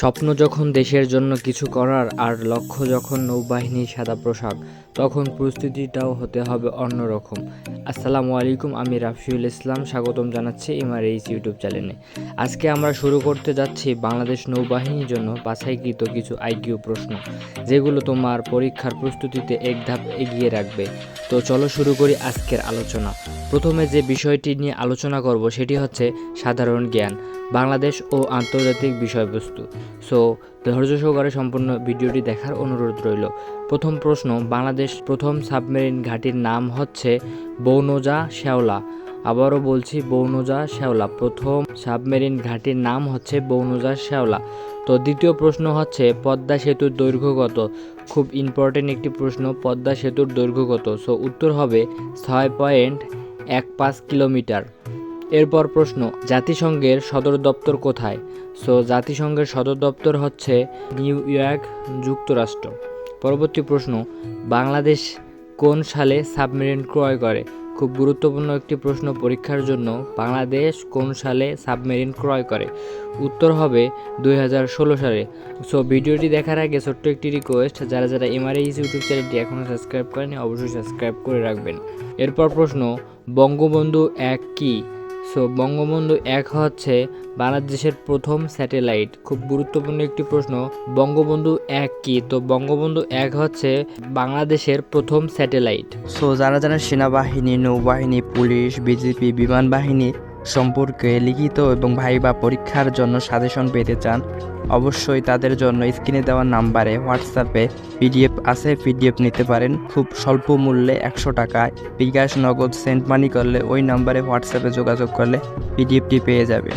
স্বপ্ন যখন দেশের জন্য কিছু করার আর লক্ষ্য যখন নৌবাহিনীর সাদা পোশাক, তখন প্রস্তুতিটাও হতে হবে অন্যরকম। আসসালামু আলাইকুম, আমি রাফিউল ইসলাম, স্বাগতম জানাচ্ছি এমআর এইচ ইউটিউব চ্যানেলে। আজকে আমরা শুরু করতে যাচ্ছি বাংলাদেশ নৌবাহিনীর জন্য বাছাইকৃত কিছু আইকিউ প্রশ্ন, যেগুলো তোমার পরীক্ষার প্রস্তুতিতে এক ধাপ এগিয়ে রাখবে। তো চলো শুরু করি আজকের আলোচনা। প্রথমে যে বিষয়টি নিয়ে আলোচনা করব, সেটি হচ্ছে সাধারণ জ্ঞান, বাংলাদেশ ও আন্তর্জাতিক বিষয়বস্তু। সো ধৈর্য সহকারে সম্পূর্ণ ভিডিওটি দেখার অনুরোধ রইল। প্রথম প্রশ্ন, বাংলাদেশ প্রথম সাবমেরিন ঘাঁটির নাম হচ্ছে বৌনজা শ্যাওলা। আবারও বলছি বৌনজা শ্যাওলা, প্রথম সাবমেরিন ঘাঁটির নাম হচ্ছে বৌনজা শ্যাওলা। তো, দ্বিতীয় প্রশ্ন হচ্ছে পদ্মা সেতুর দৈর্ঘ্য কত? খুব ইম্পর্টেন্ট একটি প্রশ্ন, পদ্মা সেতুর দৈর্ঘ্য কত? সো উত্তর হবে ছয় পয়েন্ট এক পাঁচ কিলোমিটার। এরপর প্রশ্ন, জাতিসংঘের সদর দপ্তর কোথায়? সো জাতিসংঘের সদর দপ্তর হচ্ছে নিউ ইয়র্ক, যুক্তরাষ্ট্র। পরবর্তী প্রশ্ন, বাংলাদেশ কোন সালে সাবমেরিন ক্রয় করে? খুব গুরুত্বপূর্ণ একটি প্রশ্ন পরীক্ষার জন্য, বাংলাদেশ কোন সালে সাবমেরিন ক্রয় করে? উত্তর হবে দু হাজার ষোলো সালে। সো ভিডিওটি দেখার আগে ছোট্ট একটি রিকোয়েস্ট যারা যারা এমআরএইচ ইউটিউব চ্যানেলটি এখনও সাবস্ক্রাইব করেনি অবশ্যই সাবস্ক্রাইব করে রাখবেন। এরপর প্রশ্ন, বঙ্গবন্ধু এক কি? সো বঙ্গবন্ধু এক হচ্ছে বাংলাদেশের প্রথম স্যাটেলাইট। খুব গুরুত্বপূর্ণ একটি প্রশ্ন, বঙ্গবন্ধু এক কি? তো বঙ্গবন্ধু এক হচ্ছে বাংলাদেশের প্রথম স্যাটেলাইট। সো যারা যারা সেনাবাহিনী, নৌবাহিনী, পুলিশ বিজেপি বিমান বাহিনী সম্পর্কে লিখিত এবং ভাইবা পরীক্ষার জন্য সাজেশন পেতে চান, অবশ্যই তাদের জন্য স্ক্রিনে দেওয়া নাম্বারে হোয়াটসঅ্যাপে পিডিএফ আছে, পিডিএফ নিতে পারেন। খুব স্বল্প মূল্যে একশো টাকায় বিকাশ, নগদ, সেন্ট মানি করলে ওই নাম্বারে হোয়াটসঅ্যাপে যোগাযোগ করলে পিডিএফটি পেয়ে যাবে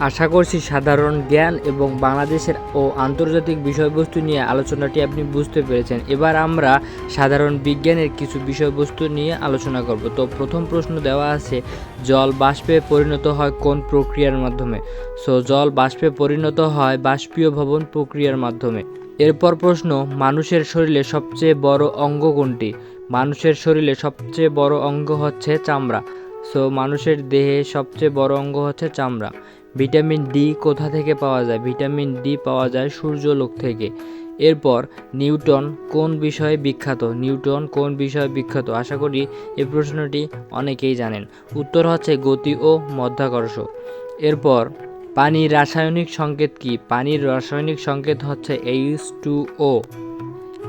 আশা করছি সাধারণ জ্ঞান এবং বাংলাদেশের ও আন্তর্জাতিক বিষয়বস্তু নিয়ে আলোচনাটি আপনি বুঝতে পেরেছেন। এবার আমরা সাধারণ বিজ্ঞানের কিছু বিষয়বস্তু নিয়ে আলোচনা করব। তো প্রথম প্রশ্ন দেওয়া আছে, জল বাষ্পে পরিণত হয় কোন প্রক্রিয়ার মাধ্যমে? সো, জল বাষ্পে পরিণত হয় বাষ্পীয় ভবন প্রক্রিয়ার মাধ্যমে। এরপর প্রশ্ন, মানুষের শরীরে সবচেয়ে বড় অঙ্গ কোনটি? মানুষের শরীরে সবচেয়ে বড় অঙ্গ হচ্ছে চামড়া। সো, মানুষের দেহে সবচেয়ে বড় অঙ্গ হচ্ছে চামড়া। ভিটামিন ডি কোথা থেকে পাওয়া যায়? ভিটামিন ডি পাওয়া যায় সূর্যলোক থেকে। এরপর নিউটন কোন বিষয়ে বিখ্যাত? নিউটন কোন বিষয়ে বিখ্যাত? আশা করি এই প্রশ্নটি অনেকেই জানেন। উত্তর হচ্ছে গতি ও মধ্যাকর্ষ। এরপর পানির রাসায়নিক সংকেত কি? পানির রাসায়নিক সংকেত হচ্ছে এইচ টু ও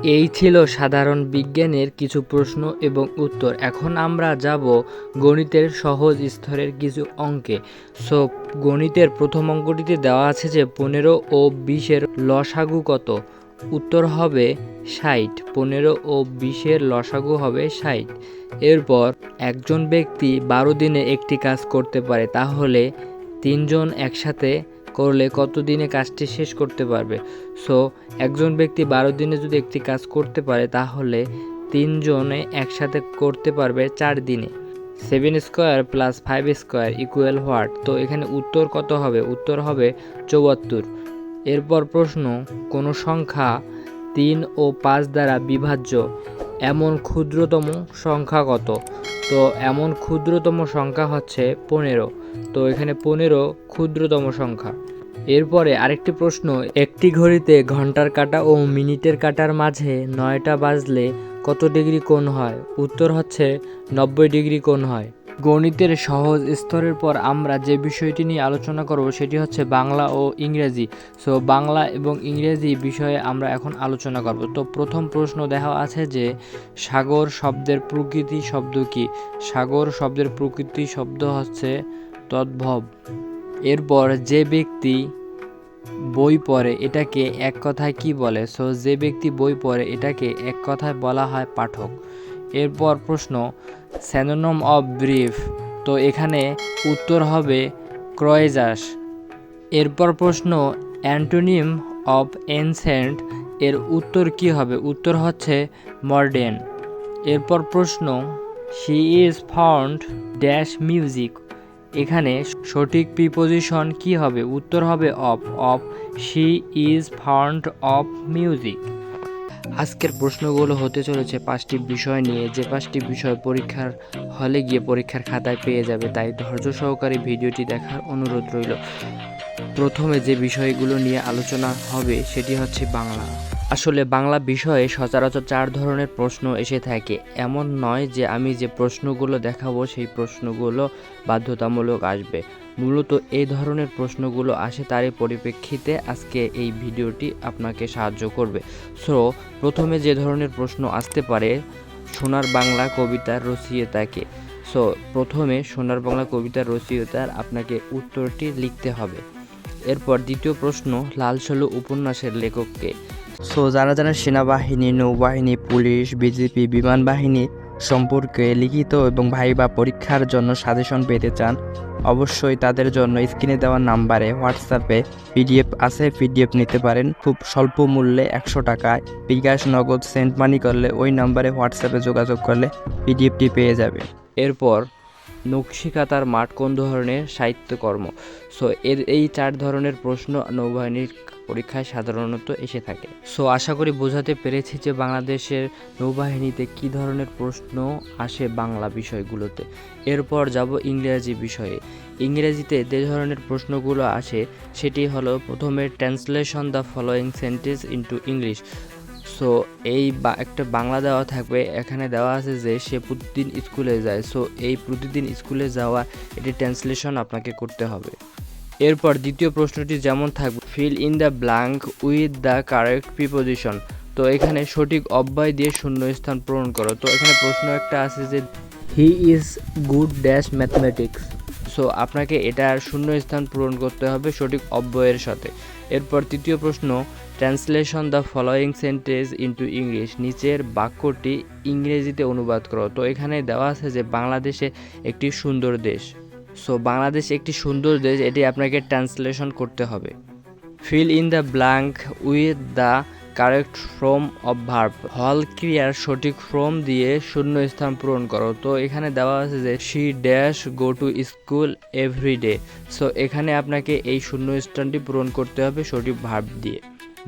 এই ছিল সাধারণ বিজ্ঞানের কিছু প্রশ্ন এবং উত্তর। এখন আমরা যাব গণিতের সহজ স্তরের কিছু অঙ্কে। সো গণিতের প্রথম অঙ্কটিতে দেওয়া আছে যে পনেরো ও বিশের লসাগু কত? উত্তর হবে ষাট। পনেরো ও বিশের লসাগু হবে ষাট। এরপর একজন ব্যক্তি বারো দিনে একটি কাজ করতে পারে, তাহলে তিনজন একসাথে করলে কত দিনে কাজটি শেষ করতে পারবে? সো একজন ব্যক্তি বারো দিনে যদি একটি কাজ করতে পারে, তাহলে তিনজনে একসাথে করতে পারবে চার দিনে। Seven square plus five square equal what তো এখানে উত্তর কত হবে? উত্তর হবে চৌয়াত্তর। এরপর প্রশ্ন, কোনো সংখ্যা তিন ও পাঁচ দ্বারা বিভাজ্য? এমন ক্ষুদ্রতম সংখ্যা কত? তো এমন ক্ষুদ্রতম সংখ্যা হচ্ছে পনেরো। তো এখানে পনেরো ক্ষুদ্রতম সংখ্যা। এরপরে আরেকটি প্রশ্ন, একটি ঘড়িতে ঘণ্টার কাটা ও মিনিটের কাটার মাঝে নয়টা বাজলে কত ডিগ্রি কোণ হয়? উত্তর হচ্ছে নব্বই ডিগ্রি কোণ হয়। গণিতের সহজ স্তরের পর আমরা যে বিষয়টি নিয়ে আলোচনা করব সেটি হচ্ছে বাংলা ও ইংরেজি। সো, বাংলা এবং ইংরেজি বিষয়ে আমরা এখন আলোচনা করব। তো, প্রথম প্রশ্ন দেখা আছে যে সাগর শব্দের প্রকৃতি শব্দ কি? সাগর শব্দের প্রকৃতি শব্দ হচ্ছে তদ্ভব। এরপর যে ব্যক্তি বই পড়ে, এটাকে এক কথায় কি বলে? সো যে ব্যক্তি বই পড়ে, এটাকে এক কথায় বলা হয় পাঠক। এরপর প্রশ্ন স্যানোনম অফ ব্রিফ তো এখানে উত্তর হবে ক্রয়েজাস। এরপর প্রশ্ন অ্যান্টোনিম অফ এনসেন্ট এর উত্তর কি হবে? উত্তর হচ্ছে মডার্ন এরপর প্রশ্ন she is found dash music এখানে সঠিক প্রিপোজিশন কি হবে? উত্তর হবে of of she is found of music আজকের প্রশ্নগুলো হতে চলেছে পাঁচটি বিষয় নিয়ে। যে পাঁচটি বিষয় পরীক্ষার হলে গিয়ে পরীক্ষার খাতায় পেয়ে যাবে, তাই ধৈর্য সহকারে ভিডিওটি দেখার অনুরোধ রইল। প্রথমে যে বিষয়গুলো নিয়ে আলোচনা হবে, সেটি হচ্ছে বাংলা। আসলে বাংলা বিষয়ে সচরাচর চার ধরনের প্রশ্ন এসে থাকে। এমন নয় যে আমি যে প্রশ্নগুলো দেখাবো সেই প্রশ্নগুলো বাধ্যতামূলক আসবে। মূলত এই ধরনের প্রশ্নগুলো আসে তারই পরিপ্রেক্ষিতে আজকে এই ভিডিওটি আপনাকে সাহায্য করবে। সো প্রথমে যে ধরনের প্রশ্ন আসতে পারে, সোনার বাংলা কবিতার রচয়িতাকে। সো প্রথমে সোনার বাংলা কবিতার রচয়িতার আপনাকে উত্তরটি লিখতে হবে। এরপর দ্বিতীয় প্রশ্ন লাল সালু উপন্যাসের লেখককে। সো যারা যারা সেনাবাহিনী, নৌবাহিনী, পুলিশ বিজেপি বিমান বাহিনী সম্পর্কে লিখিত এবং ভাইবা পরীক্ষার জন্য সাজেশন পেতে চান, অবশ্যই তাদের জন্য স্ক্রিনে দেওয়া নাম্বারে হোয়াটসঅ্যাপে পিডিএফ আছে, পিডিএফ নিতে পারেন। খুব স্বল্প মূল্যে একশো টাকায় বিকাশ নগদ সেন্ট মানি করলে ওই নাম্বারে হোয়াটসঅ্যাপে যোগাযোগ করলে পিডিএফটি পেয়ে যাবে। এরপর নকশিকাতার মাঠ কোন ধরনের সাহিত্যকর্ম? সো এর এই চার ধরনের প্রশ্ন নৌবাহিনীর পরীক্ষায় সাধারণত এসে থাকে। সো আশা করি বোঝাতে পেরেছি যে বাংলাদেশের নৌবাহিনীতে কি ধরনের প্রশ্ন আসে বাংলা বিষয়গুলোতে। এরপর যাব ইংরেজি বিষয়ে। ইংরেজিতে যে ধরনের প্রশ্নগুলো আসে, সেটি হলো প্রথমে translation the following sentence into English so এই বা, একটা বাংলা দেওয়া থাকবে, এখানে দেওয়া আছে যে সে প্রতিদিন স্কুলে যায়। সো এই প্রতিদিন স্কুলে যাওয়া, এটি ট্রান্সলেশন আপনাকে করতে হবে। এরপর দ্বিতীয় প্রশ্নটি যেমন থাকবে fill in the blank with the correct preposition তো এখানে সঠিক অব্যয় দিয়ে শূন্য স্থান পূরণ করো। তো এখানে প্রশ্ন একটা আছে যে he is good dash mathematics so আপনাকে এটার শূন্য স্থান পূরণ করতে হবে সঠিক অব্যয়ের সাথে। এরপর তৃতীয় প্রশ্ন translation the following sentence into English নিচের বাক্যটি ইংরেজিতে অনুবাদ করো। তো এখানে দেওয়া আছে যে বাংলাদেশে একটি সুন্দর দেশ। সো বাংলাদেশ একটি সুন্দর দেশ, এটি আপনাকে ট্রান্সলেশন করতে হবে। Fill in the blank with the correct form of verb. হল ক্রিয়ার সঠিক ফ্রম দিয়ে শূন্য স্থান পূরণ করো। তো এখানে দেওয়া আছে যে she dash go to school every day so এখানে আপনাকে এই শূন্য স্থানটি পূরণ করতে হবে সঠিক ভার্ব দিয়ে।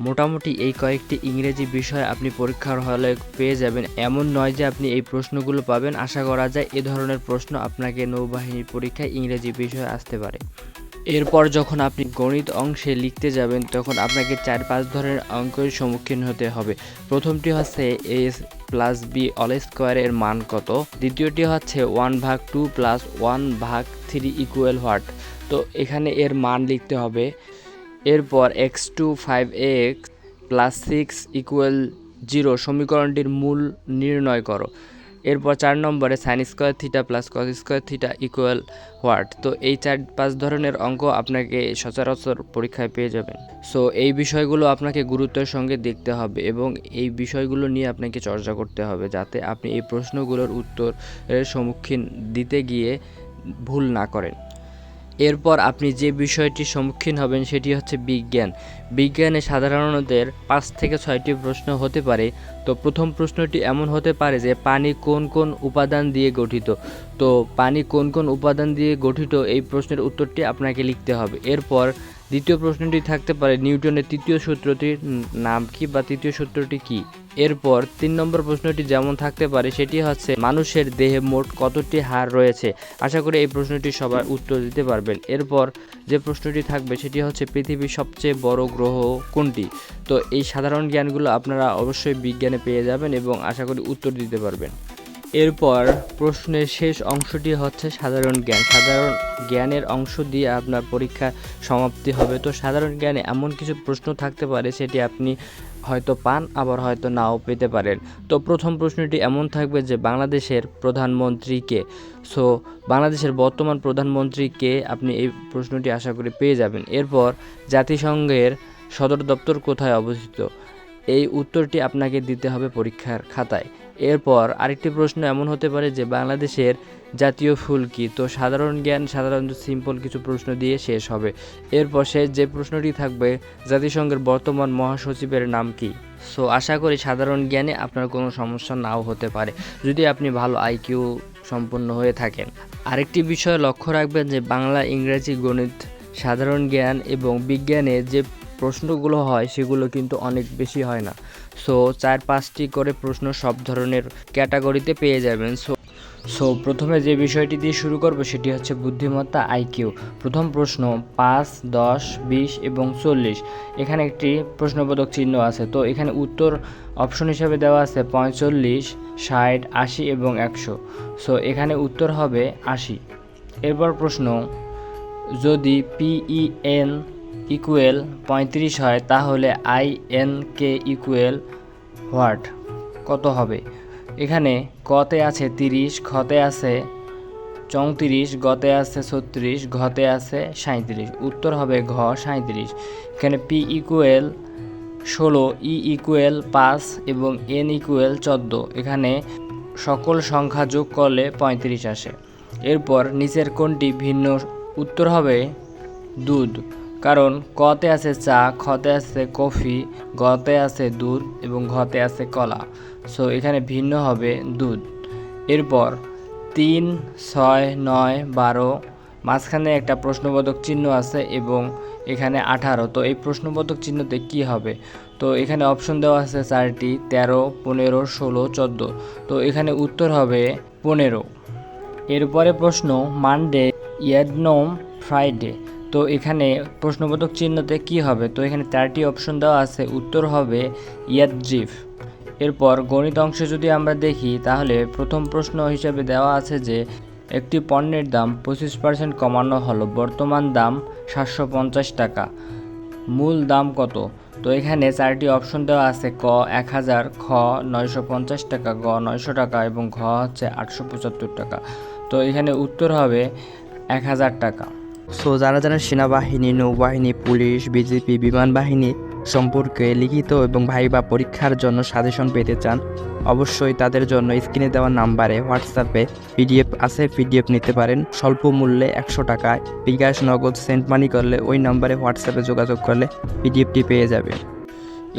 মোটামুটি এই কয়েকটি ইংরেজি বিষয় আপনি পরীক্ষার হলে পেয়ে যাবেন। এমন নয় যে আপনি এই প্রশ্নগুলো পাবেন। আশা করা যায় এ ধরনের প্রশ্ন আপনাকে নৌবাহিনীর পরীক্ষায় ইংরেজি বিষয়ে আসতে পারে। এরপর যখন আপনি গণিত অংশে লিখতে যাবেন, তখন আপনাকে চার পাঁচ ধরনের অঙ্কের সম্মুখীন হতে হবে। প্রথমটি হচ্ছে এস প্লাস বি অল স্কোয়ারের মান কত? দ্বিতীয়টি হচ্ছে ওয়ান ভাগ টু প্লাস ওয়ান ভাগ থ্রি ইকুয়াল হোয়াট? তো এখানে এর মান লিখতে হবে। এরপর x two five x plus six equal zero, সমীকরণটির মূল নির্ণয় করো। এরপর চার নম্বরে sine square theta plus cos square theta equal what তো এই চার পাঁচ ধরনের অঙ্ক আপনাকে সচরাচর পরীক্ষায় পেয়ে যাবেন। সো এই বিষয়গুলো আপনাকে গুরুত্বের সঙ্গে দেখতে হবে এবং এই বিষয়গুলো নিয়ে আপনাকে চর্চা করতে হবে যাতে আপনি এই প্রশ্নগুলোর উত্তরের সম্মুখীন দিতে গিয়ে ভুল না করেন। এরপর আপনি যে বিষয়টির সম্মুখীন হবেন সেটি হচ্ছে বিজ্ঞান। বিজ্ঞানে সাধারণদের পাঁচ থেকে ছয়টি প্রশ্ন হতে পারে। তো প্রথম প্রশ্নটি এমন হতে পারে যে, পানি কোন কোন উপাদান দিয়ে গঠিত? তো পানি কোন কোন উপাদান দিয়ে গঠিত? এই প্রশ্নের উত্তরটি আপনাকে লিখতে হবে। এরপর দ্বিতীয় প্রশ্নটি থাকতে পারে নিউটনের তৃতীয় সূত্রটির নাম কি বা তৃতীয় সূত্রটি কি? এরপর তিন নম্বর প্রশ্নটি যেমন থাকতে পারে, সেটি হচ্ছে মানুষের দেহে মোট কতটি হাড় রয়েছে? আশা করি এই প্রশ্নটি সবার উত্তর দিতে পারবেন। এরপর যে প্রশ্নটি থাকবে, সেটি হচ্ছে পৃথিবীর সবচেয়ে বড় গ্রহ কোনটি? তো এই সাধারণ জ্ঞানগুলো আপনারা অবশ্যই বিজ্ঞানে পেয়ে যাবেন এবং আশা করি উত্তর দিতে পারবেন। এরপর প্রশ্নের শেষ অংশটি হচ্ছে সাধারণ জ্ঞান। সাধারণ জ্ঞানের অংশ দিয়ে আপনার পরীক্ষা সমাপ্তি হবে। তো সাধারণ জ্ঞানে এমন কিছু প্রশ্ন থাকতে পারে, সেটি আপনি হয়তো পান, আবার হয়তো নাও পেতে পারেন। তো প্রথম প্রশ্নটি এমন থাকবে যে বাংলাদেশের প্রধানমন্ত্রীকে সো, বাংলাদেশের বর্তমান প্রধানমন্ত্রীকে আপনি এই প্রশ্নটি আশা করি পেয়ে যাবেন। এরপর, জাতিসংঘের সদর দপ্তর কোথায় অবস্থিত? এই উত্তরটি আপনাকে দিতে হবে পরীক্ষার খাতায়। এরপর আরেকটি প্রশ্ন এমন হতে পারে যে বাংলাদেশের জাতীয় ফুল কি? তো সাধারণ জ্ঞান সাধারণত সিম্পল কিছু প্রশ্ন দিয়ে শেষ হবে। এরপর শেষ যে প্রশ্নটি থাকবে, জাতিসংঘের বর্তমান মহাসচিবের নাম কি? সো, আশা করি সাধারণ জ্ঞানে আপনার কোনো সমস্যা নাও হতে পারে, যদি আপনি ভালো আইকিউ সম্পন্ন হয়ে থাকেন। আরেকটি বিষয় লক্ষ্য রাখবেন যে বাংলা, ইংরেজি গণিত, সাধারণ জ্ঞান এবং বিজ্ঞানে যে প্রশ্নগুলো হয়, সেগুলো কিন্তু অনেক বেশি হয় না। সো চার পাঁচটি করে প্রশ্ন সব ধরনের ক্যাটাগরিতে পেয়ে যাবেন। সো সো প্রথমে যে বিষয়টি দিয়ে শুরু করব, সেটি হচ্ছে বুদ্ধিমত্তা আইকিউ প্রথম প্রশ্ন, পাঁচ, দশ, বিশ এবং চল্লিশ। এখানে একটি প্রশ্নবোধক চিহ্ন আছে। তো, এখানে উত্তর অপশন হিসাবে দেওয়া আছে পঁয়তাল্লিশ ষাট, আশি এবং একশো। সো এখানে উত্তর হবে আশি। এরপর প্রশ্ন, যদি পিইএন ইকুয়েল পঁয়ত্রিশ হয়, তাহলে I N K equal what কত হবে? এখানে কতে আছে তিরিশ খতে আছে চৌত্রিশ, গতে আছে ছত্রিশ, ঘতে আছে সাঁত্রিশ উত্তর হবে ঘ সাঁত্রিশ এখানে পি ইকুয়েল ষোলো ই ইকুয়েল পাঁচ এবং এন ইকুয়েল চোদ্দ। এখানে সকল সংখ্যা যোগ করলে পঁয়ত্রিশ আসে। এরপর নিচের কোনটি ভিন্ন? উত্তর হবে দুধ। কারণ কতে আছে চা, খতে আছে কফি, গতে আছে দুধ এবং ঘতে আছে কলা। সো এখানে ভিন্ন হবে দুধ। এরপর তিন, ছয়, নয়, বারো, মাঝখানে একটা প্রশ্নবোধক চিহ্ন আছে এবং এখানে আঠারো। তো এই প্রশ্নবোধক চিহ্নতে কি হবে? তো এখানে অপশন দেওয়া আছে চারটি, তেরো, পনেরো, ষোলো, চোদ্দ। তো এখানে উত্তর হবে পনেরো। এরপরে প্রশ্ন, মানডে, ইয়াডনোম, ফ্রাইডে। তো এখানে প্রশ্নবোধক চিহ্নতে কি হবে? তো এখানে চারটি অপশন দেওয়া আছে। উত্তর হবে ইয়াদজিফ। এরপর গণিত অংশে যদি আমরা দেখি, তাহলে প্রথম প্রশ্ন হিসেবে দেওয়া আছে যে, একটি পণ্যের দাম পঁচিশ পার্সেন্ট কমানো হলো। বর্তমান দাম সাতশো পঞ্চাশ টাকা। মূল দাম কত? তো এখানে চারটি অপশন দেওয়া আছে। ক এক হাজার, খ নয়শো পঞ্চাশ টাকা, গ নয়শো টাকা এবং ঘ হচ্ছে আটশো পঁচাত্তর টাকা। তো এখানে উত্তর হবে এক হাজার টাকা। সো যারা যারা সেনাবাহিনী, নৌবাহিনী, পুলিশ বিজেপি বিমান বাহিনী সম্পর্কে লিখিত এবং ভাইবা পরীক্ষার জন্য সাজেশন পেতে চান, অবশ্যই তাদের জন্য স্ক্রিনে দেওয়া নাম্বারে হোয়াটসঅ্যাপে পিডিএফ আছে, পিডিএফ নিতে পারেন। স্বল্প মূল্যে একশো টাকায় বিকাশ, নগদ, সেন্ট মানি করলে ওই নাম্বারে হোয়াটসঅ্যাপে যোগাযোগ করলে পিডিএফটি পেয়ে যাবে।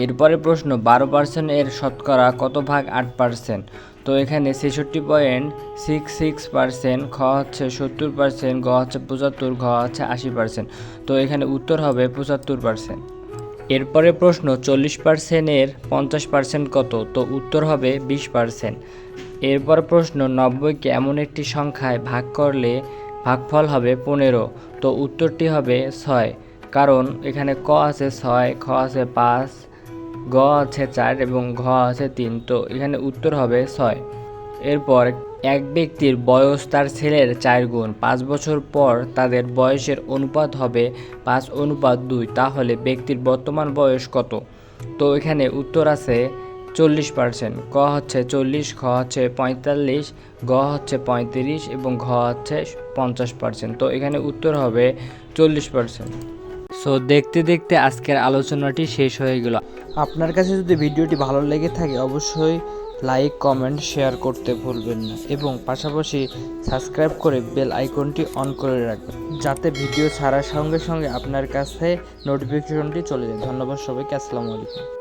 এরপরে প্রশ্ন, বারো পার্সেন্ট এর শতকরা কত ভাগ আট পার্সেন্ট তো এখানে ছেষট্টি পয়েন্ট সিক্স সিক্স পার্সেন্ট খ হচ্ছে সত্তর পার্সেন্ট গ হচ্ছে পঁচাত্তর, ঘ হচ্ছে আশি পার্সেন্ট। তো এখানে উত্তর হবে পঁচাত্তর পার্সেন্ট। এরপরে প্রশ্ন, চল্লিশ পার্সেন্টের পঞ্চাশ পার্সেন্ট কত? তো উত্তর হবে বিশ পার্সেন্ট। এরপর প্রশ্ন, নব্বইকে এমন একটি সংখ্যায় ভাগ করলে ভাগফল হবে পনেরো। তো উত্তরটি হবে ছয়। কারণ এখানে ক আছে ছয়, খ আছে পাঁচ গ আছে চার এবং ঘ আছে তিন। তো এখানে উত্তর হবে ছয়। এরপর এক ব্যক্তির বয়স তার ছেলের চার গুণ। পাঁচ বছর পর তাদের বয়সের অনুপাত হবে পাঁচ অনুপাত দুই। তাহলে ব্যক্তির বর্তমান বয়স কত? তো এখানে উত্তর আছে চল্লিশ পার্সেন্ট। ক হচ্ছে চল্লিশ খ হচ্ছে পঁয়তাল্লিশ গ হচ্ছে পঁয়ত্রিশ এবং ঘ হচ্ছে পঞ্চাশ পার্সেন্ট। তো এখানে উত্তর হবে চল্লিশ পার্সেন্ট। সো দেখতে দেখতে আজকের আলোচনাটি শেষ হয়ে গেল। আপনার কাছে যদি ভিডিওটি ভালো লেগে থাকে, অবশ্যই লাইক কমেন্ট শেয়ার করতে ভুলবেন না এবং পাশাপাশি সাবস্ক্রাইব করে বেল আইকনটি অন করে রাখবেন, যাতে ভিডিও ছাড়ার সঙ্গে সঙ্গে আপনার কাছে নোটিফিকেশনটি চলে যায়। ধন্যবাদ সবাইকে, আসসালামু আলাইকুম।